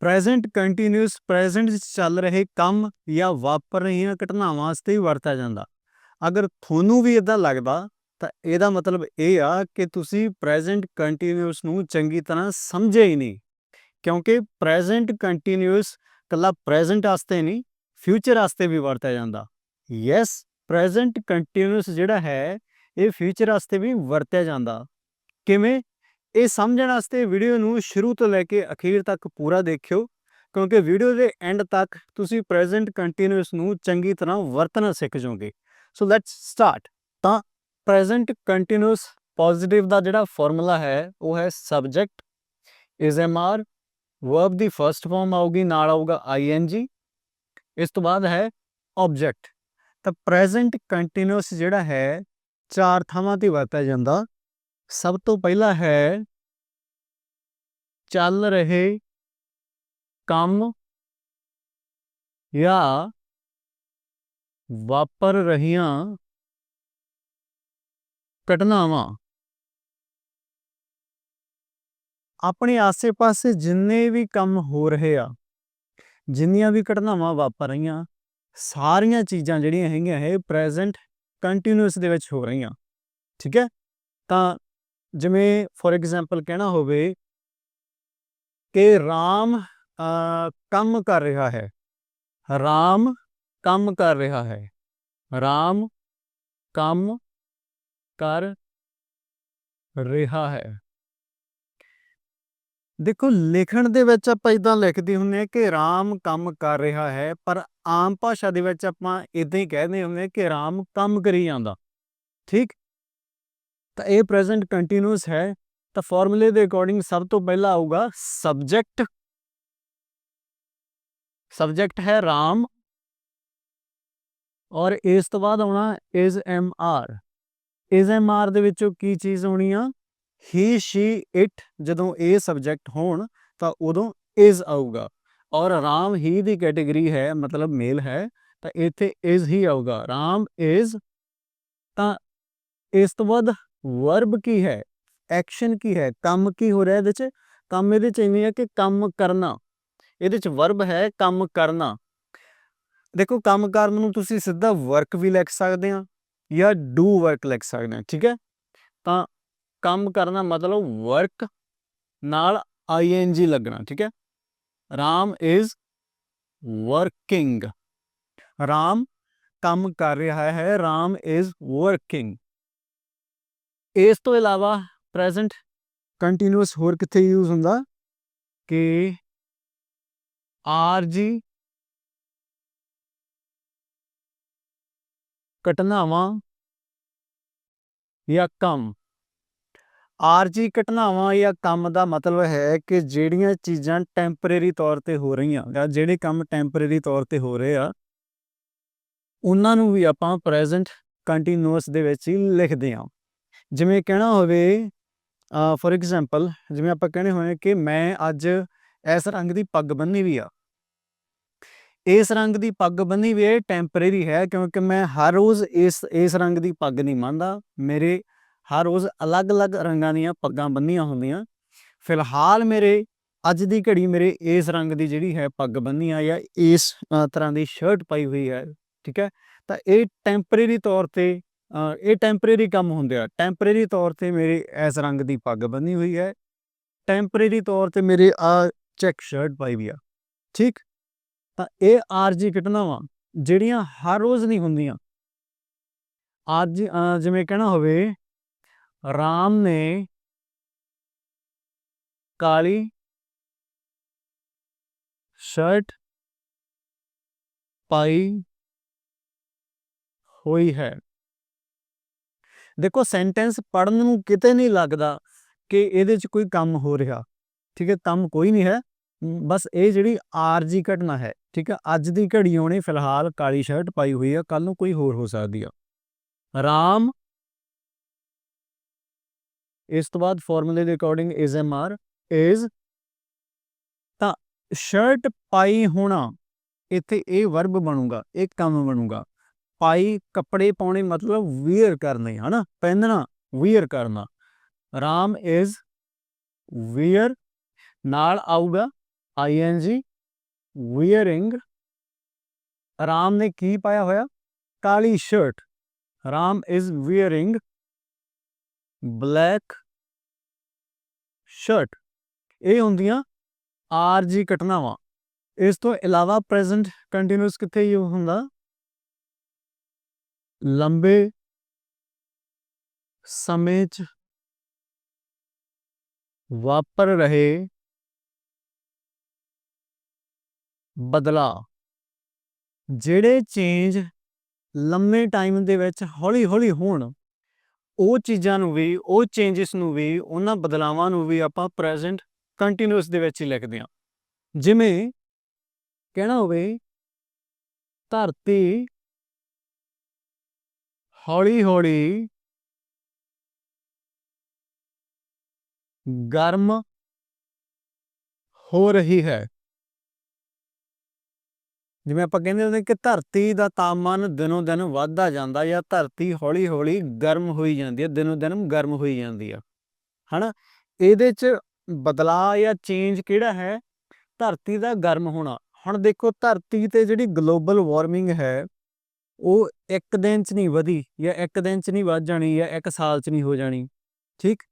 Present continuous present ਵਿੱਚ ਚੱਲ ਰਹੇ ਕੰਮ ਜਾਂ ਵਾਪਰ ਰਹੀਆਂ ਘਟਨਾਵਾਂ ਵਾਸਤੇ ਹੀ ਵਰਤਿਆ ਜਾਂਦਾ। ਅਗਰ ਤੁਹਾਨੂੰ ਵੀ ਇਦਾਂ ਲੱਗਦਾ, ਤਾਂ ਇਹਦਾ ਮਤਲਬ ਇਹ ਆ ਕਿ ਤੁਸੀਂ ਪ੍ਰੈਜ਼ੈਂਟ ਕੰਟੀਨਿਊਸ ਨੂੰ ਚੰਗੀ ਤਰ੍ਹਾਂ ਸਮਝੇ ਹੀ ਨਹੀਂ। ਕਿਉਂਕਿ ਪ੍ਰੈਜ਼ੈਂਟ ਕੰਟੀਨਿਊਸ ਕੱਲਾ ਪ੍ਰੈਜ਼ੈਂਟ ਵਾਸਤੇ ਨਹੀਂ ਫਿਊਚਰ ਵਾਸਤੇ ਵੀ ਵਰਤਿਆ ਜਾਂਦਾ। ਯੈਸ ਪ੍ਰੈਜ਼ੈਂਟ ਕੰਟੀਨਿਊਸ ਜਿਹੜਾ ਹੈ, ਇਹ ਫਿਊਚਰ ਵਾਸਤੇ ਵੀ ਵਰਤਿਆ ਜਾਂਦਾ। ਕਿਵੇਂ? ਇਹ ਸਮਝਣ ਵਾਸਤੇ ਵੀਡੀਓ ਨੂੰ ਸ਼ੁਰੂ ਤੋਂ ਲੈ ਕੇ ਅਖੀਰ ਤੱਕ ਪੂਰਾ ਦੇਖਿਓ, ਕਿਉਂਕਿ ਵੀਡੀਓ ਦੇ ਐਂਡ ਤੱਕ ਤੁਸੀਂ ਪ੍ਰੈਜ਼ੈਂਟ ਕੰਟੀਨਿਊਸ ਨੂੰ ਚੰਗੀ ਤਰ੍ਹਾਂ ਵਰਤਣਾ ਸਿੱਖ ਜਾਓਗੇ। ਸੋ ਲੈਟਸ ਸਟਾਰਟ ਤਾਂ ਪ੍ਰੈਜ਼ੈਂਟ ਕੰਟੀਨਿਊਸ ਪੋਜ਼ਿਟਿਵ ਦਾ ਜਿਹੜਾ ਫਾਰਮੂਲਾ ਹੈ, ਉਹ ਹੈ subject is am are verb the first form ਆਊਗੀ, ਨਾਲ ਆਊਗਾ ਆਈਐਨਜੀ ਇਸ ਤੋਂ ਬਾਅਦ ਹੈ ਆਬਜੈਕਟ ਤਾਂ ਪ੍ਰੈਜ਼ੈਂਟ ਕੰਟੀਨਿਊਸ ਜਿਹੜਾ ਹੈ, ਚਾਰ ਥਾਵਾਂ ਤੇ ਵਰਤਿਆ ਜਾਂਦਾ। ਸਭ ਤੋਂ ਪਹਿਲਾ ਹੈ ਚੱਲ ਰਹੇ ਕੰਮ ਜਾਂ ਵਾਪਰ ਰਹੀਆਂ ਘਟਨਾਵਾਂ। ਆਪਣੇ ਆਸੇ-ਪਾਸੇ ਜਿੰਨੇ ਵੀ ਕੰਮ ਹੋ ਰਹੇ ਆ, ਜਿੰਨੀਆਂ ਵੀ ਘਟਨਾਵਾਂ ਵਾਪਰ ਰਹੀਆਂ, ਸਾਰੀਆਂ ਚੀਜ਼ਾਂ ਜਿਹੜੀਆਂ ਹੈਗੀਆਂ ਇਹ ਪ੍ਰੈਜ਼ੈਂਟ ਕੰਟੀਨਿਊਸ ਦੇ ਵਿੱਚ ਹੋ ਰਹੀਆਂ। ਠੀਕ ਹੈ? ਤਾਂ ਜਿਵੇਂ ਫੋਰ ਐਗਜ਼ਾਮਪਲ ਕਹਿਣਾ ਹੋਵੇ ਕਿ ਰਾਮ ਕੰਮ ਕਰ ਰਿਹਾ ਹੈ। ਰਾਮ ਕੰਮ ਕਰ ਰਿਹਾ ਹੈ। ਰਾਮ ਕੰਮ ਕਰ ਰਿਹਾ ਹੈ। ਦੇਖੋ, ਲਿਖਣ ਦੇ ਵਿੱਚ ਆਪਾਂ ਇਦਾਂ ਲਿਖਦੇ ਹੁੰਨੇ ਆ ਕਿ ਰਾਮ ਕੰਮ ਕਰ ਰਿਹਾ ਹੈ, ਪਰ ਆਮ ਭਾਸ਼ਾ ਦੇ ਵਿੱਚ ਆਪਾਂ ਇਦਾਂ ਹੀ ਕਹਿੰਦੇ ਹੁੰਨੇ ਆ ਕਿ ਰਾਮ ਕੰਮ ਕਰੀ ਜਾਂਦਾ। ਠੀਕ? ਤਾਂ ਇਹ ਪ੍ਰੈਜ਼ੈਂਟ ਕੰਟੀਨਿਊਸ ਹੈ, ਤਾਂ ਫਾਰਮੂਲੇ ਦੇ ਅਕੋਰਡਿੰਗ ਸਭ ਤੋਂ ਪਹਿਲਾਂ ਆਊਗਾ ਸਬਜੈਕਟ। ਸਬਜੈਕਟ ਹੈ ਰਾਮ। ਔਰ ਇਸ ਤੋਂ ਬਾਅਦ ਆਉਣਾ is am are is am are ਦੇ ਵਿੱਚੋਂ ਕੀ ਚੀਜ਼ ਹੋਣੀ ਆ? ਹੀ ਸ਼ੀ ਇਟ ਜਦੋਂ ਇਹ ਸਬਜੈਕਟ ਹੋਣ, ਤਾਂ ਉਦੋਂ ਇਜ਼ ਆਊਗਾ। ਔਰ ਰਾਮ ਹੀ ਦੀ ਕੈਟਾਗਰੀ ਹੈ, ਮਤਲਬ ਮੇਲ ਹੈ, ਤਾਂ ਇੱਥੇ ਇਜ਼ ਹੀ ਆਊਗਾ। ਰਾਮ ਇਜ਼ ਤਾਂ ਇਸ ਤੋਂ ਬਾਅਦ ਵਰਬ ਕੀ ਹੈ? ਐਕਸ਼ਨ ਕੀ ਹੈ? ਕੰਮ ਕੀ ਹੋ ਰਿਹਾ ਇਹਦੇ ਚ? ਕੰਮ ਇਹਦੇ ਚ ਇਵੇਂ ਹੈ ਕਿ ਕੰਮ ਕਰਨਾ। ਇਹਦੇ ਚ ਵਰਬ ਹੈ ਕੰਮ ਕਰਨਾ। ਦੇਖੋ, ਕੰਮ ਕਰਨ ਨੂੰ ਤੁਸੀਂ ਸਿੱਧਾ ਵਰਕ ਵੀ ਲਿਖ ਸਕਦੇ ਆ ਜਾਂ ਡੂ ਵਰਕ ਲਿਖ ਸਕਦੇ ਆ, ਠੀਕ ਹੈ? ਤਾਂ ਕੰਮ ਕਰਨਾ ਮਤਲਬ ਵਰਕ ਨਾਲ ਆਈਐਨਜੀ ਲੱਗਣਾ, ਠੀਕ ਹੈ? ਰਾਮ ਇਜ਼ ਵਰਕਿੰਗ ਰਾਮ ਕੰਮ ਕਰ ਰਿਹਾ ਹੈ, ਰਾਮ ਇਜ਼ ਵਰਕਿੰਗ ਇਸ ਤੋਂ ਇਲਾਵਾ ਪ੍ਰੈਜ਼ੈਂਟ ਕੰਟੀਨਿਊਸ ਹੋਰ ਕਿੱਥੇ ਯੂਜ਼ ਹੁੰਦਾ? ਕਿ ਆਰ ਜੀ ਘਟਨਾਵਾਂ ਜਾਂ ਕੰਮ। ਆਰਜੀ ਘਟਨਾਵਾਂ ਜਾਂ ਕੰਮ ਦਾ ਮਤਲਬ ਹੈ ਕਿ ਜਿਹੜੀਆਂ ਚੀਜ਼ਾਂ ਟੈਂਪਰੇਰੀ ਤੌਰ ਤੇ ਹੋ ਰਹੀਆਂ ਜਾਂ ਜਿਹੜੇ ਕੰਮ ਟੈਂਪਰੇਰੀ ਤੌਰ ਤੇ ਹੋ ਰਹੇ ਆ, ਉਹਨਾਂ ਨੂੰ ਵੀ ਆਪਾਂ ਪ੍ਰੈਜ਼ੈਂਟ ਕੰਟੀਨਿਊਸ ਦੇ ਵਿੱਚ ਹੀ ਲਿਖਦੇ ਹਾਂ। ਜਿਵੇਂ ਕਹਿਣਾ ਹੋਵੇ ਫੋਰ ਐਗਜ਼ਾਮਪਲ ਜਿਵੇਂ ਆਪਾਂ ਕਹਿੰਦੇ ਹੋਏ ਕਿ ਮੈਂ ਅੱਜ ਇਸ ਰੰਗ ਦੀ ਪੱਗ ਬੰਨੀ ਵੀ ਆ। ਇਸ ਰੰਗ ਦੀ ਪੱਗ ਬੰਨੀ ਵੀ ਇਹ ਟੈਂਪਰੇਰੀ ਹੈ ਕਿਉਂਕਿ ਮੈਂ ਹਰ ਰੋਜ਼ ਇਸ ਇਸ ਰੰਗ ਦੀ ਪੱਗ ਨਹੀਂ ਮੰਨਦਾ ਮੇਰੇ ਹਰ ਰੋਜ਼ ਅਲੱਗ-ਅਲੱਗ ਰੰਗਾਂ ਦੀਆਂ ਪੱਗਾਂ ਬੰਨੀਆਂ ਹੁੰਦੀਆਂ। ਫਿਲਹਾਲ ਮੇਰੇ, ਅੱਜ ਦੀ ਘੜੀ ਮੇਰੇ ਇਸ ਰੰਗ ਦੀ ਜਿਹੜੀ ਹੈ ਪੱਗ ਬੰਨੀ ਆ ਜਾਂ ਇਸ ਤਰ੍ਹਾਂ ਦੀ ਸ਼ਰਟ ਪਾਈ ਹੋਈ ਹੈ, ਠੀਕ ਹੈ? ਤਾਂ ਇਹ ਟੈਂਪਰੇਰੀ ਤੌਰ ਤੇ ਇਹ ਟੈਂਪਰੇਰੀ ਕੰਮ ਹੁੰਦੇ ਆ। ਟੈਂਪਰੇਰੀ ਤੌਰ ਤੇ ਮੇਰੇ ਇਸ ਰੰਗ ਦੀ ਪੱਗ ਬੰਨੀ ਹੋਈ ਹੈ। ਟੈਂਪਰੇਰੀ ਤੌਰ ਤੇ ਮੇਰੇ ਆ ਚੈੱਕ ਸ਼ਰਟ ਪਾਈ ਵੀ ਆ। ਠੀਕ? ਤਾਂ ਇਹ ਆਰਜੀ ਘਟਨਾਵਾਂ ਜਿਹੜੀਆਂ ਹਰ ਰੋਜ਼ ਨਹੀਂ ਹੁੰਦੀਆਂ। ਅੱਜ ਜਿਵੇਂ ਕਹਿਣਾ ਹੋਵੇ, ਰਾਮ ਨੇ ਕਾਲੀ ਸ਼ਰਟ ਪਾਈ ਹੋਈ ਹੈ। ਦੇਖੋ ਸੈਂਟੈਂਸ ਪੜਨ ਨੂੰ ਕਿਤੇ ਨਹੀਂ ਲੱਗਦਾ ਕਿ ਇਹਦੇ 'ਚ ਕੋਈ ਕੰਮ ਹੋ ਰਿਹਾ। ਠੀਕ ਹੈ, ਕੰਮ ਕੋਈ ਨਹੀਂ ਹੈ। ਬਸ ਇਹ ਜਿਹੜੀ ਆਰਜੀ ਘਟਨਾ ਹੈ, ਠੀਕ ਹੈ, ਅੱਜ ਦੀ ਘੜੀ ਉਹਨੇ ਫਿਲਹਾਲ ਕਾਲੀ ਸ਼ਰਟ ਪਾਈ ਹੋਈ ਹੈ ਕੱਲ ਨੂੰ ਕੋਈ ਹੋਰ ਹੋ ਸਕਦੀ ਆ। ਰਾਮ। ਇਸ ਤੋਂ ਬਾਅਦ ਫਾਰਮੂਲੇ ਦੇ according is am are is ਤਾਂ ਸ਼ਰਟ ਪਾਈ ਹੋਣਾ, ਇੱਥੇ ਇਹ ਵਰਬ ਬਣੂਗਾ, ਇਹ ਕੰਮ ਬਣੂਗਾ। ਪਾਈ ਕੱਪੜੇ ਪਾਉਣੇ ਮਤਲਬ ਵੀਅਰ ਕਰਨੇ, ਹਨਾ? ਪਹਿਨਣਾ ਵੀਅਰ ਕਰਨਾ। ਰਾਮ ਇਜ਼ ਵੀਅਰ ਨਾਲ ਆਊਗਾ ਆਈਐਨਜੀ ਵੀਅਰਿੰਗ ਰਾਮ ਨੇ ਕੀ ਪਾਇਆ ਹੋਇਆ? ਕਾਲੀ shirt Ram is wearing black shirt ਇਹ ਹੁੰਦੀਆਂ ਆਰਜੀ ਘਟਨਾਵਾਂ। ਇਸ ਤੋਂ ਇਲਾਵਾ ਪ੍ਰੈਜ਼ੈਂਟ ਕੰਟੀਨਿਊਸ ਕਿੱਥੇ ਯੂ ਹੁੰਦਾ? ਲੰਬੇ ਸਮੇਂ 'ਚ ਵਾਪਰ ਰਹੇ ਬਦਲਾਅ, ਜਿਹੜੇ ਚੇਂਜ ਲੰਮੇ ਟਾਈਮ ਦੇ ਵਿੱਚ ਹੌਲੀ ਹੌਲੀ ਹੋਣ, ਉਹ ਚੀਜ਼ਾਂ ਨੂੰ ਵੀ, ਉਹ ਚੇਂਜਸ ਨੂੰ ਵੀ, ਉਹਨਾਂ ਬਦਲਾਵਾਂ ਨੂੰ ਵੀ ਆਪਾਂ ਪ੍ਰੈਜ਼ੈਂਟ ਕੰਟੀਨਿਊਸ ਦੇ ਵਿੱਚ ਹੀ ਲਿਖਦੇ ਹਾਂ। ਜਿਵੇਂ, ਕਹਿਣਾ ਹੋਵੇ, ਧਰਤੀ ਹੌਲੀ ਹੌਲੀ ਗਰਮ ਹੋ ਰਹੀ ਹੈ। ਜਿਵੇਂ ਆਪਾਂ ਕਹਿੰਦੇ ਹੁੰਦੇ ਕਿ ਧਰਤੀ ਦਾ ਤਾਪਮਾਨ ਦਿਨੋਂ ਦਿਨ ਵੱਧਦਾ ਜਾਂਦਾ ਜਾਂ ਧਰਤੀ ਹੌਲੀ ਹੌਲੀ ਗਰਮ ਹੋਈ ਜਾਂਦੀ ਹੈ ਦਿਨੋਂ ਦਿਨ ਗਰਮ ਹੋਈ ਜਾਂਦੀ ਆ। ਹਨਾ? ਇਹਦੇ ਚ ਬਦਲਾਅ ਜਾਂ ਚੇਂਜ ਕਿਹੜਾ ਹੈ? ਧਰਤੀ ਦਾ ਗਰਮ ਹੋਣਾ। ਹੁਣ ਦੇਖੋ, ਧਰਤੀ ਤੇ ਜਿਹੜੀ ਗਲੋਬਲ ਵਾਰਮਿੰਗ ਹੈ ਉਹ ਇੱਕ ਦਿਨ ਚ ਨਹੀਂ ਵਧੀ ਜਾਂ ਇੱਕ ਦਿਨ ਚ ਨਹੀਂ ਵੱਧ ਜਾਣੀ ਜਾਂ ਇੱਕ ਸਾਲ ਚ ਨਹੀਂ ਹੋ ਜਾਣੀ, ਠੀਕ?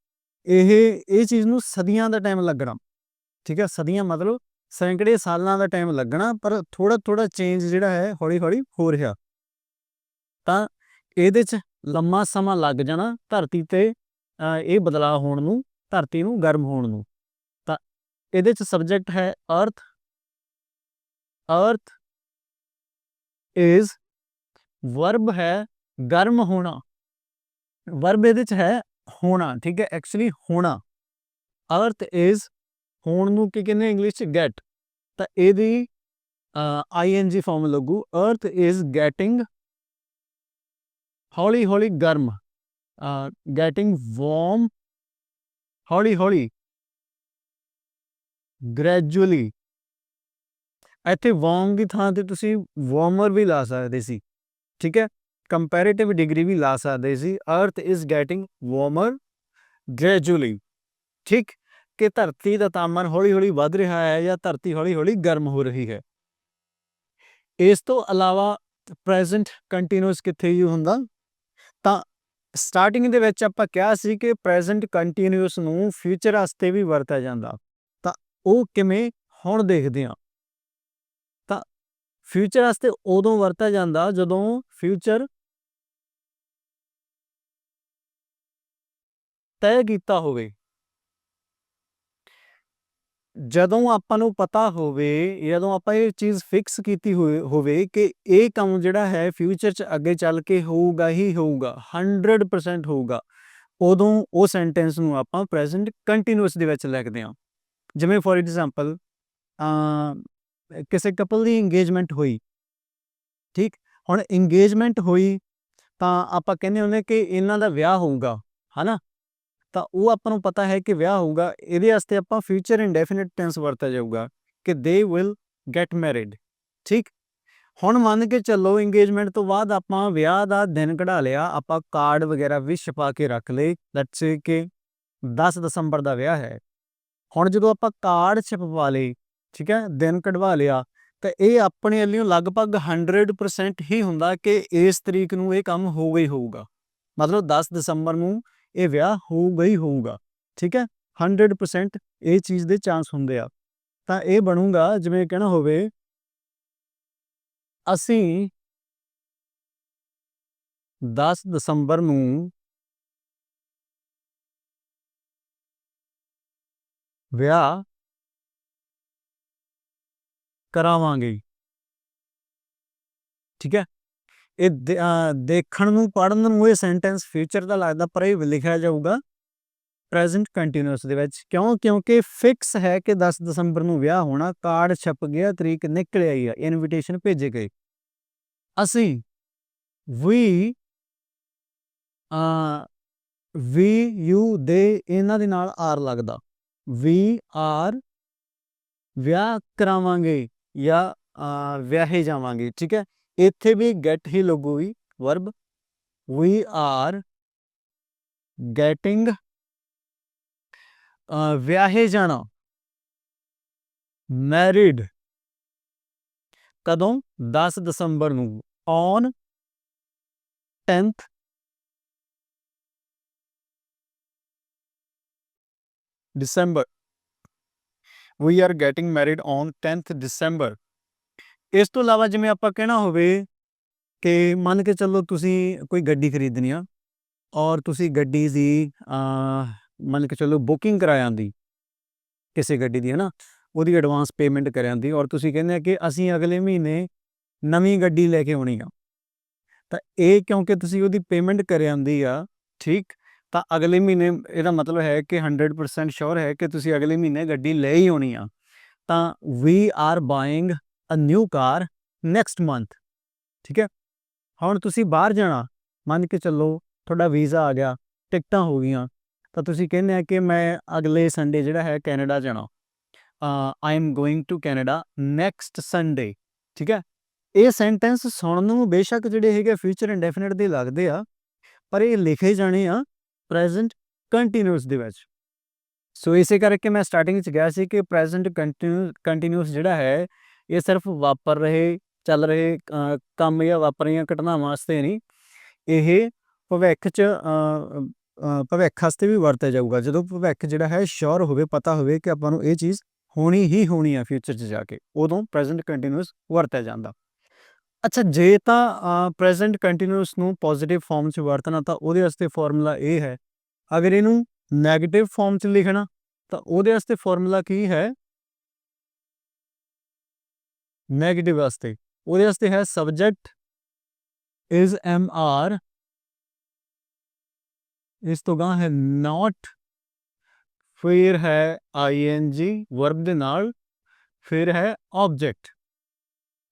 ਇਹ ਇਹ ਚੀਜ਼ ਨੂੰ ਸਦੀਆਂ ਦਾ ਟਾਈਮ ਲੱਗਣਾ, ਠੀਕ ਹੈ ਸਦੀਆਂ ਮਤਲਬ ਸੈਂਕੜੇ ਸਾਲਾਂ ਦਾ ਟਾਈਮ ਲੱਗਣਾ, ਪਰ ਥੋੜਾ ਥੋੜਾ ਚੇਂਜ ਜਿਹੜਾ ਹੈ ਹੌਲੀ ਹੌਲੀ ਹੋ ਰਿਹਾ। ਤਾਂ ਇਹਦੇ ਚ ਲੰਮਾ ਸਮਾਂ ਲੱਗ ਜਾਣਾ ਧਰਤੀ ਤੇ ਇਹ ਬਦਲਾਅ ਹੋਣ ਨੂੰ, ਧਰਤੀ ਨੂੰ ਗਰਮ ਹੋਣ ਨੂੰ। ਤਾਂ ਇਹਦੇ ਚ ਸਬਜੈਕਟ ਹੈ ਅਰਥ ਅਰਥ ਇਜ਼ ਵਰਬ ਹੈ ਗਰਮ ਹੋਣਾ। ਵਰਬ ਇਹਦੇ ਚ ਹੈ ਹੋਣਾ, ਠੀਕ ਹੈ? ਐਕਚੁਅਲੀ ਹੋਣਾ। ਅਰਥ ਇਜ਼ ਹੋਣ ਨੂੰ ਕੀ ਕਹਿੰਦੇ ਇੰਗਲਿਸ਼ ਚ? ਗੈਟ ਤਾਂ ਇਹਦੀ ਆਈਐਨਜੀ ਫਾਰਮ ਲੱਗੂ। ਅਰਥ ਇਜ਼ ਗੈਟਿੰਗ ਹੌਲੀ ਹੌਲੀ ਗਰਮ। ਗੈਟਿੰਗ ਵਾਰਮ ਹੌਲੀ ਹੌਲੀ ਗ੍ਰੈਜੂਅਲੀ ਇੱਥੇ ਵਾਰਮ ਦੀ ਥਾਂ ਤੇ ਤੁਸੀਂ ਵਾਰਮਰ ਵੀ ਲਾ ਸਕਦੇ ਸੀ। ਠੀਕ ਹੈ? ਕੰਪੈਰੀਟਿਵ ਡਿਗਰੀ ਵੀ ਲਾ ਸਕਦੇ ਸੀ। ਅਰਥ ਇਜ਼ ਗੈਟਿੰਗ ਵਾਰਮਰ ਗ੍ਰੈਜੂਅਲੀ ਠੀਕ? ਕਿ ਧਰਤੀ ਦਾ ਤਾਪਮਾਨ ਹੌਲੀ ਹੌਲੀ ਵੱਧ ਰਿਹਾ ਹੈ ਜਾਂ ਧਰਤੀ ਹੌਲੀ ਹੌਲੀ ਗਰਮ ਹੋ ਰਹੀ ਹੈ। ਇਸ ਤੋਂ ਇਲਾਵਾ ਪ੍ਰੈਜ਼ੈਂਟ ਕੰਟੀਨਿਊਸ ਕਿੱਥੇ ਯੂ ਹੁੰਦਾ? ਤਾਂ ਸਟਾਰਟਿੰਗ ਦੇ ਵਿੱਚ ਆਪਾਂ ਕਿਹਾ ਸੀ ਕਿ ਪ੍ਰੈਜ਼ੈਂਟ ਕੰਟੀਨਿਊਸ ਨੂੰ ਫਿਊਚਰ ਵਾਸਤੇ ਵੀ ਵਰਤਿਆ ਜਾਂਦਾ। ਤਾਂ ਉਹ ਕਿਵੇਂ? ਹੁਣ ਦੇਖਦੇ ਹਾਂ। ਫਿਊਚਰ ਵਾਸਤੇ ਉਦੋਂ ਵਰਤਿਆ ਜਾਂਦਾ ਜਦੋਂ ਫਿਊਚਰ ਤੈਅ ਕੀਤਾ ਹੋਵੇ। ਜਦੋਂ ਆਪਾਂ ਨੂੰ ਪਤਾ ਹੋਵੇ ਜਦੋਂ ਆਪਾਂ ਇਹ ਚੀਜ਼ ਫਿਕਸ ਕੀਤੀ ਹੋਵੇ ਕਿ ਇਹ ਕੰਮ ਜਿਹੜਾ ਹੈ ਫਿਊਚਰ 'ਚ ਅੱਗੇ ਚੱਲ ਕੇ ਹੋਊਗਾ ਹੀ ਹੋਊਗਾ 100% ਹੋਊਗਾ, ਉਦੋਂ ਉਹ ਸੈਂਟੈਂਸ ਨੂੰ ਆਪਾਂ ਪ੍ਰੈਜ਼ੈਂਟ ਕੰਟੀਨਿਊਸ ਦੇ ਵਿੱਚ ਲਿਖਦੇ ਹਾਂ। ਜਿਵੇਂ ਫੋਰ ਐਗਜ਼ਾਮਪਲ ਅ ਕਿਸੇ ਕਪਲ ਦੀ ਇੰਗੇਜਮੈਂਟ ਹੋਈ। ਠੀਕ? ਹੁਣ ਇੰਗੇਜਮੈਂਟ ਹੋਈ ਤਾਂ ਆਪਾਂ ਕਹਿੰਦੇ ਹੁੰਦੇ ਕਿ ਇਹਨਾਂ ਦਾ ਵਿਆਹ ਹੋਊਗਾ, ਹਨਾ? ਤਾਂ ਉਹ ਆਪਾਂ ਨੂੰ ਪਤਾ ਹੈ ਕਿ ਵਿਆਹ ਹੋਊਗਾ, ਇਹਦੇ ਵਾਸਤੇ ਆਪਾਂ ਫਿਊਚਰ ਇਨਡੈਫੀਨਿਟ ਟੈਂਸ ਵਰਤਿਆ ਜਾਊਗਾ ਕਿ ਦੇ ਵਿਲ ਗੈਟ ਮੈਰਿਡ ਠੀਕ? ਹੁਣ ਮੰਨ ਕੇ ਚੱਲੋ ਇੰਗੇਜਮੈਂਟ ਤੋਂ ਬਾਅਦ ਆਪਾਂ ਵਿਆਹ ਦਾ ਦਿਨ ਕਢਾ ਲਿਆ, ਆਪਾਂ ਕਾਰਡ ਵਗੈਰਾ ਵੀ ਛਪਾ ਕੇ ਰੱਖ ਲਏ। ਲੈਟਸ ਸੇ ਕਿ 10 ਦਸੰਬਰ ਦਾ ਵਿਆਹ ਹੈ। ਹੁਣ ਜਦੋਂ ਆਪਾਂ ਕਾਰਡ ਛਪਵਾ ਲਏ ਠੀਕ ਹੈ, ਦਿਨ ਕਢਵਾ ਲਿਆ। ਤਾਂ ਇਹ ਆਪਣੇ ਵੱਲੋਂ ਲਗਭਗ 100% ਹੀ ਹੁੰਦਾ ਕਿ ਇਸ ਤਰੀਕ ਨੂੰ ਇਹ ਕੰਮ ਹੋ ਗਈ ਹੋਊਗਾ। ਮਤਲਬ 10 ਦਸੰਬਰ ਨੂੰ ਇਹ ਵਿਆਹ ਹੋ ਗਈ ਹੋਊਗਾ। ਠੀਕ ਹੈ 100% ਇਹ ਚੀਜ਼ ਦੇ ਚਾਂਸ ਹੁੰਦੇ ਆ। ਤਾਂ ਇਹ ਬਣੂਗਾ, ਜਿਵੇਂ ਕਹਿਣਾ ਹੋਵੇ, ਅਸੀਂ 10 ਦਸੰਬਰ ਨੂੰ ਵਿਆਹ ਕਰਾਵਾਂਗੇ। ਠੀਕ ਹੈ? ਇਹ ਦੇਖਣ ਨੂੰ ਪੜਨ ਨੂੰ ਇਹ ਸੈਂਟੈਂਸ ਫਿਊਚਰ ਦਾ ਲੱਗਦਾ, ਪਰ ਇਹ ਲਿਖਿਆ ਜਾਊਗਾ ਪ੍ਰੈਜ਼ੈਂਟ ਕੰਟੀਨਿਊਸ ਦੇ ਵਿੱਚ। ਕਿਉਂ? ਕਿਉਂਕਿ ਫਿਕਸ ਹੈ ਕਿ 10 ਦਸੰਬਰ ਨੂੰ ਵਿਆਹ ਹੋਣਾ ਕਾਰਡ ਛਪ ਗਿਆ, ਤਰੀਕ ਨਿਕਲ ਆਈ ਆ ਇਨਵੀਟੇਸ਼ਨ ਭੇਜੇ ਗਏ। ਅਸੀਂ ਵੀ ਆ ਵੀ ਯੂ ਦੇ ਇਹਨਾਂ ਦੇ ਨਾਲ ਆਰ ਲੱਗਦਾ। ਵੀ ਆਰ ਵਿਆਹ ਕਰਾਵਾਂਗੇ। ਜਾਂ ਵਿਆਹੇ ਜਾਵਾਂਗੇ ਠੀਕ ਹੈ ਇੱਥੇ ਵੀ ਗੈਟ ਹੀ ਲੱਗੂਗੀ ਵਰਬ ਵੀ ਆਰ ਗੈਟਿੰਗ ਵਿਆਹੇ ਜਾਣਾ ਮੈਰਿਡ ਕਦੋਂ 10 ਦਸੰਬਰ ਨੂੰ on 10th December. We are getting married on 10th December. ਇਸ ਤੋਂ ਇਲਾਵਾ ਜਿਵੇਂ ਆਪਾਂ ਕਹਿਣਾ ਹੋਵੇ ਕਿ ਮੰਨ ਕੇ ਚੱਲੋ ਤੁਸੀਂ ਕੋਈ ਗੱਡੀ ਖਰੀਦਣੀ ਆ ਔਰ ਤੁਸੀਂ ਗੱਡੀ ਦੀ ਮੰਨ ਕੇ ਚੱਲੋ ਬੁਕਿੰਗ ਕਰਾਇਆ ਦੀ ਕਿਸੇ ਗੱਡੀ ਦੀ ਹੈ ਨਾ ਉਹਦੀ ਐਡਵਾਂਸ ਪੇਮੈਂਟ ਕਰਿਆ ਦੀ ਔਰ ਤੁਸੀਂ ਕਹਿੰਦੇ ਆ ਕਿ ਅਸੀਂ ਅਗਲੇ ਮਹੀਨੇ ਨਵੀਂ ਗੱਡੀ ਲੈ ਕੇ ਆਉਣੀ ਆ। ਤਾਂ ਇਹ ਕਿਉਂਕਿ ਤੁਸੀਂ ਉਹਦੀ ਪੇਮੈਂਟ ਕਰਿਆ ਆ, ਠੀਕ? ਤਾਂ ਅਗਲੇ ਮਹੀਨੇ ਇਹਦਾ ਮਤਲਬ ਹੈ ਕਿ 100% ਸ਼ੋਰ ਹੈ ਕਿ ਤੁਸੀਂ ਅਗਲੇ ਮਹੀਨੇ ਗੱਡੀ ਲੈ ਹੀ ਹੋਣੀ ਆ। ਤਾਂ we are buying a new car next month ਠੀਕ ਹੈ? ਹੁਣ ਤੁਸੀਂ ਬਾਹਰ ਜਾਣਾ, ਮੰਨ ਕੇ ਚੱਲੋ ਤੁਹਾਡਾ ਵੀਜ਼ਾ ਆ ਗਿਆ, ਟਿਕਟਾਂ ਹੋ ਗਈਆਂ, ਤਾਂ ਤੁਸੀਂ ਕਹਿੰਦੇ ਆ ਕਿ ਮੈਂ ਅਗਲੇ ਸੰਡੇ ਜਿਹੜਾ ਹੈ ਕੈਨੇਡਾ ਜਾਣਾ। I am going to Canada next Sunday ਠੀਕ ਹੈ? ਇਹ ਸੈਂਟੈਂਸ ਸੁਣਨ ਨੂੰ ਬੇਸ਼ੱਕ ਜਿਹੜੇ ਹੈਗੇ ਫਿਊਚਰ ਇੰਡੈਫੀਨਿਟ ਦੇ ਲੱਗਦੇ ਆ, ਪਰ ਇਹ ਲਿਖੇ ਜਾਣੇ ਆ ਪ੍ਰੈਜ਼ੈਂਟ ਕੰਟੀਨਿਊਸ ਦੇ ਵਿੱਚ। ਸੋ ਇਸੇ ਕਰਕੇ ਮੈਂ ਸਟਾਰਟਿੰਗ ਚ ਗਿਆ ਸੀ ਕਿ ਪ੍ਰੈਜ਼ੈਂਟ ਕੰਟੀਨਿਊਸ ਜਿਹੜਾ ਹੈ, ਇਹ ਸਿਰਫ ਵਾਪਰ ਰਹੇ, ਚੱਲ ਰਹੇ ਕੰਮ ਜਾਂ ਵਾਪਰ ਰਹੀਆਂ ਘਟਨਾਵਾਂ ਵਾਸਤੇ ਨਹੀਂ। ਇਹ ਭਵਿੱਖ ਚ ਭਵਿੱਖ ਵਾਸਤੇ ਵੀ ਵਰਤਿਆ ਜਾਊਗਾ। ਜਦੋਂ ਭਵਿੱਖ ਜਿਹੜਾ ਹੈ ਸ਼ੋਰ ਹੋਵੇ, ਪਤਾ ਹੋਵੇ ਕਿ ਆਪਾਂ ਨੂੰ ਇਹ ਚੀਜ਼ ਹੋਣੀ ਹੀ ਹੋਣੀ ਆ ਫਿਊਚਰ ਚ ਜਾ ਕੇ, ਉਦੋਂ ਪ੍ਰੈਜ਼ੈਂਟ ਕੰਟੀਨਿਊਸ ਵਰਤਿਆ ਜਾਂਦਾ। ਅੱਛਾ, ਜੇ ਤਾਂ ਪ੍ਰੈਜ਼ੈਂਟ ਕੰਟੀਨਿਊਸ ਨੂੰ ਪੋਜ਼ਿਟਿਵ ਫਾਰਮ ਚ ਵਰਤਣਾ, ਤਾਂ ਉਹਦੇ ਵਾਸਤੇ ਫਾਰਮੂਲਾ ਇਹ ਹੈ। ਅਗਰ ਇਹਨੂੰ 네ਗੇਟਿਵ ਫਾਰਮ ਚ ਲਿਖਣਾ, ਤਾਂ ਉਹਦੇ ਵਾਸਤੇ ਫਾਰਮੂਲਾ ਕੀ ਹੈ? 네ਗੇਟਿਵ ਵਾਸਤੇ। ਉਹਦੇ ਵਾਸਤੇ ਹੈ ਸਬਜੈਕਟ ਇਜ਼ ਐਮ ਆਰ ਇਸ ਤੋਂ ਗਾਂ ਹੈ ਨਾਟ ਫਿਰ ਹੈ ਆਈਐਨਜੀ ਵਰਬ ਦੇ ਨਾਲ। ਫਿਰ ਹੈ ਆਬਜੈਕਟ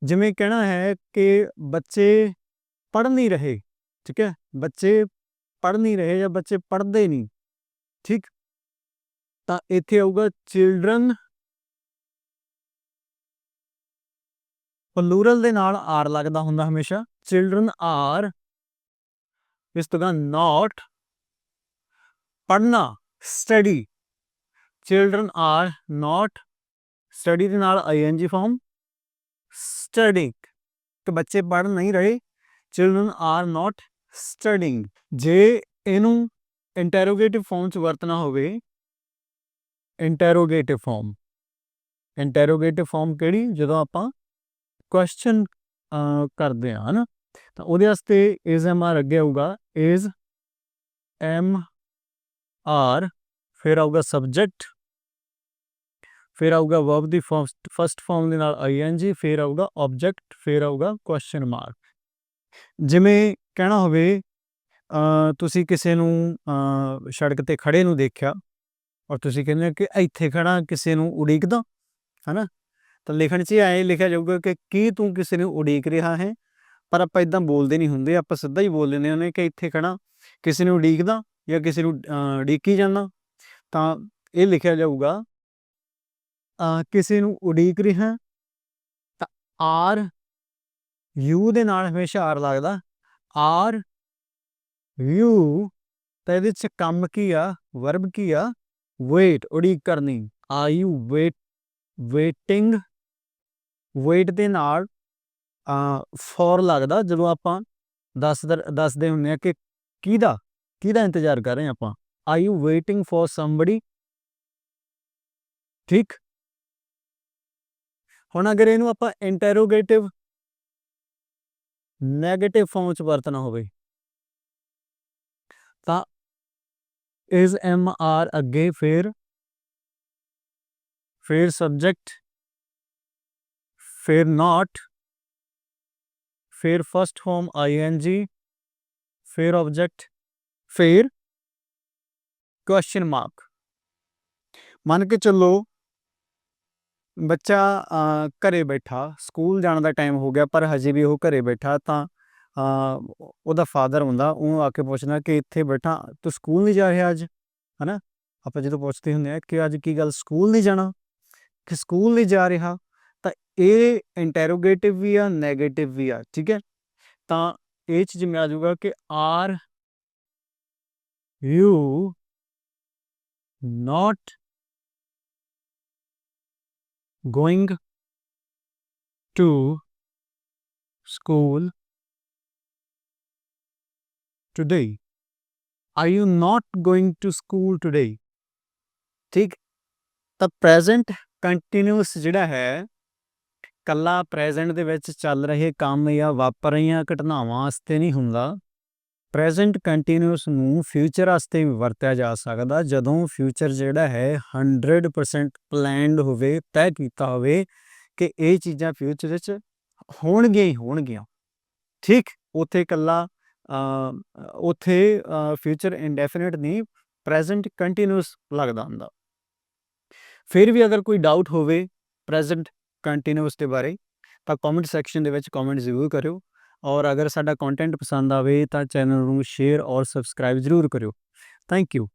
ਜਿਵੇਂ ਕਹਿਣਾ ਹੈ ਕਿ ਬੱਚੇ ਪੜ੍ਹ ਨਹੀਂ ਰਹੇ, ਠੀਕ ਹੈ? ਬੱਚੇ ਪੜ੍ਹ ਨਹੀਂ ਰਹੇ ਜਾਂ ਬੱਚੇ ਪੜ੍ਹਦੇ ਨਹੀਂ, ਠੀਕ? ਤਾਂ ਇੱਥੇ ਆਊਗਾ ਚਿਲਡਰਨ ਪਲੂਰਲ ਦੇ ਨਾਲ ਆਰ ਲੱਗਦਾ ਹੁੰਦਾ ਹਮੇਸ਼ਾ। ਚਿਲਡਰਨ ਆਰ ਇਸ ਤੋਂ ਗਾਂ ਨਾਟ ਪੜ੍ਹਨਾ study children are not study ਦੇ ਨਾਲ ਆਈਐਨਜੀ ਫਾਰਮ ਸਟੱਡਿੰਗ ਕਿ ਬੱਚੇ ਪੜ੍ਹ ਨਹੀਂ ਰਹੇ ਚਿਲਡਰਨ ਆਰ ਨਾਟ ਸਟੱਡਿੰਗ ਜੇ ਇਹਨੂੰ ਇੰਟਰੋਗੇਟਿਵ ਫਾਰਮ ਚ ਵਰਤਣਾ ਹੋਵੇ ਇੰਟਰੋਗੇਟਿਵ ਫਾਰਮ ਇੰਟਰੋਗੇਟਿਵ ਫਾਰਮ ਕਿਹੜੀ ਜਦੋਂ ਆਪਾਂ ਕੁਐਸਚਨ ਕਰਦੇ ਹਾਂ ਨਾ ਤਾਂ ਉਹਦੇ ਵਾਸਤੇ ਇਜ਼ ਐਮ ਆਰ ਅੱਗੇ ਆਊਗਾ ਇਜ਼ ਐਮ ਆਰ ਫਿਰ ਆਊਗਾ ਸਬਜੈਕਟ ਫਿਰ ਆਊਗਾ ਵਰਬ ਦੀ ਫਸਟ ਫਸਟ ਫਾਰਮ ਦੇ ਨਾਲ ਆਈਐਨਜੀ ਫਿਰ ਆਊਗਾ ਆਬਜੈਕਟ ਫਿਰ ਆਊਗਾ ਕੁਐਸਚਨ ਮਾਰਕ ਜਿਵੇਂ ਕਹਿਣਾ ਹੋਵੇ ਤੁਸੀਂ ਕਿਸੇ ਨੂੰ ਸੜਕ ਤੇ ਖੜੇ ਨੂੰ ਦੇਖਿਆ ਔਰ ਤੁਸੀਂ ਕਹਿੰਦੇ ਹੋ ਕਿ ਇੱਥੇ ਖੜਾ ਕਿਸੇ ਨੂੰ ਉਡੀਕਦਾ, ਹਨਾ? ਤਾਂ ਲਿਖਣ 'ਚ ਐਂ ਲਿਖਿਆ ਜਾਊਗਾ ਕਿ ਕੀ ਤੂੰ ਕਿਸੇ ਨੂੰ ਉਡੀਕ ਰਿਹਾ ਹੈ? ਪਰ ਆਪਾਂ ਇਦਾਂ ਬੋਲਦੇ ਨਹੀਂ ਹੁੰਦੇ, ਆਪਾਂ ਸਿੱਧਾ ਹੀ ਬੋਲ ਦਿੰਦੇ ਹੁੰਦੇ ਕਿ ਇੱਥੇ ਖੜਾ ਕਿਸੇ ਨੂੰ ਉਡੀਕਦਾ ਜਾਂ ਕਿਸੇ ਨੂੰ ਉਡੀਕੀ ਜਾਂਦਾ। ਤਾਂ ਇਹ ਲਿਖਿਆ ਜਾਊਗਾ ਕਿਸੇ ਨੂੰ ਉਡੀਕ ਰਿਹਾ ਤਾਂ ਆਰ ਯੂ ਦੇ ਨਾਲ ਹਮੇਸ਼ਾ ਆਰ ਲੱਗਦਾ। ਆਰ ਯੂ ਤਾਂ ਇਹਦੇ ਚ ਕੰਮ ਕੀ ਆ ਵਰਬ ਕੀ ਆ? ਵੇਟ ਉਡੀਕ ਕਰਨੀ। Are you wait waiting wait ਦੇ ਨਾਲ ਫੋਰ ਲੱਗਦਾ ਜਦੋਂ ਆਪਾਂ ਦੱਸ ਦੱਸਦੇ ਹੁੰਦੇ ਆ ਕਿ ਕਿਹਦਾ ਕਿਹਦਾ ਇੰਤਜ਼ਾਰ ਕਰ ਰਹੇ ਆਪਾਂ। Are you waiting for somebody ਠੀਕ। ਹੁਣ ਅਗਰ ਇਹਨੂੰ ਆਪਾਂ ਇੰਟਰੋਗੇਟਿਵ 네ਗੇਟਿਵ ਫਾਰਮ ਚ ਵਰਤਣਾ ਹੋਵੇ, ਤਾਂ ਇਜ਼ ਐਮ ਆਰ ਅੱਗੇ ਫਿਰ ਫਿਰ ਸਬਜੈਕਟ ਫਿਰ ਨਾਟ ਫਿਰ ਫਸਟ ਫਾਰਮ ਆਈਐਨਜੀ ਫਿਰ ਆਬਜੈਕਟ ਫਿਰ ਕੁਐਸਚਨ ਮਾਰਕ ਮੰਨ ਕੇ ਚੱਲੋ ਬੱਚਾ ਅ, ਘਰੇ ਬੈਠਾ ਸਕੂਲ ਜਾਣ ਦਾ ਟਾਈਮ ਹੋ ਗਿਆ ਪਰ ਹਜੇ ਵੀ ਉਹ ਘਰੇ ਬੈਠਾ ਤਾਂ ਅ, ਉਹਦਾ ਫਾਦਰ ਹੁੰਦਾ ਉਹਨੂੰ ਆ ਕੇ ਪੁੱਛਣਾ ਕਿ ਇੱਥੇ ਬੈਠਾ ਤੂੰ ਸਕੂਲ ਨਹੀਂ ਜਾ ਰਿਹਾ ਅੱਜ? ਹਨਾ? ਆਪਾਂ ਜਦੋਂ ਪੁੱਛਦੇ ਹੁੰਦੇ ਆ ਕਿ ਅੱਜ ਕੀ ਗੱਲ ਸਕੂਲ ਨਹੀਂ ਜਾਣਾ? ਕਿ ਸਕੂਲ ਨਹੀਂ ਜਾ ਰਿਹਾ? ਤਾਂ ਇਹ ਇੰਟਰੋਗੇਟਿਵ ਵੀ ਆ 네ਗੇਟਿਵ ਵੀ ਆ ਠੀਕ ਹੈ? ਤਾਂ ਇਹ ਚ ਜਿਵੇਂ ਆ ਜਾਊਗਾ ਕਿ are you not going to school today. Are you not going to school today? ਠੀਕ ਤਾਂ ਪ੍ਰੈਜ਼ੈਂਟ ਕੰਟੀਨਿਊਸ ਜਿਹੜਾ ਹੈ ਕੱਲਾ ਪ੍ਰੈਜ਼ੈਂਟ ਦੇ ਵਿੱਚ ਚੱਲ ਰਹੇ ਕੰਮ ਜਾਂ ਵਾਪਰ ਰਹੀਆਂ ਘਟਨਾਵਾਂ ਵਾਸਤੇ ਨਹੀਂ ਹੁੰਦਾ ਪ੍ਰੈਜ਼ੈਂਟ ਕੰਟੀਨਿਊਸ ਨੂੰ ਫਿਊਚਰ ਵਾਸਤੇ ਵੀ ਵਰਤਿਆ ਜਾ ਸਕਦਾ। ਜਦੋਂ ਫਿਊਚਰ ਜਿਹੜਾ ਹੈ 100% ਪਲਾਨਡ ਹੋਵੇ ਤੈਅ ਕੀਤਾ ਹੋਵੇ ਕਿ ਇਹ ਚੀਜ਼ਾਂ ਫਿਊਚਰ ਵਿੱਚ ਹੋਣਗੀਆਂ ਹੀ ਹੋਣਗੀਆਂ। ਠੀਕ ਉੱਥੇ ਕੱਲਾ ਅ, ਉੱਥੇ ਫਿਊਚਰ ਇਨਡੈਫੀਨਿਟ ਨਹੀਂ ਪ੍ਰੈਜ਼ੈਂਟ ਕੰਟੀਨਿਊਸ ਲੱਗਦਾ ਹੁੰਦਾ। ਫਿਰ ਵੀ ਅਗਰ ਕੋਈ ਡਾਊਟ ਹੋਵੇ ਪ੍ਰੈਜ਼ੈਂਟ ਕੰਟੀਨਿਊਸ ਦੇ ਬਾਰੇ ਤਾਂ ਕਮੈਂਟ ਸੈਕਸ਼ਨ ਦੇ ਵਿੱਚ ਕਮੈਂਟ ਜ਼ਰੂਰ ਕਰਿਓ। ਔਰ ਅਗਰ ਸਾਡਾ ਕੰਟੈਂਟ ਪਸੰਦ ਆਵੇ ਤਾਂ ਚੈਨਲ ਨੂੰ ਸ਼ੇਅਰ ਔਰ ਸਬਸਕ੍ਰਾਈਬ ਜ਼ਰੂਰ ਕਰਿਓ। Thank you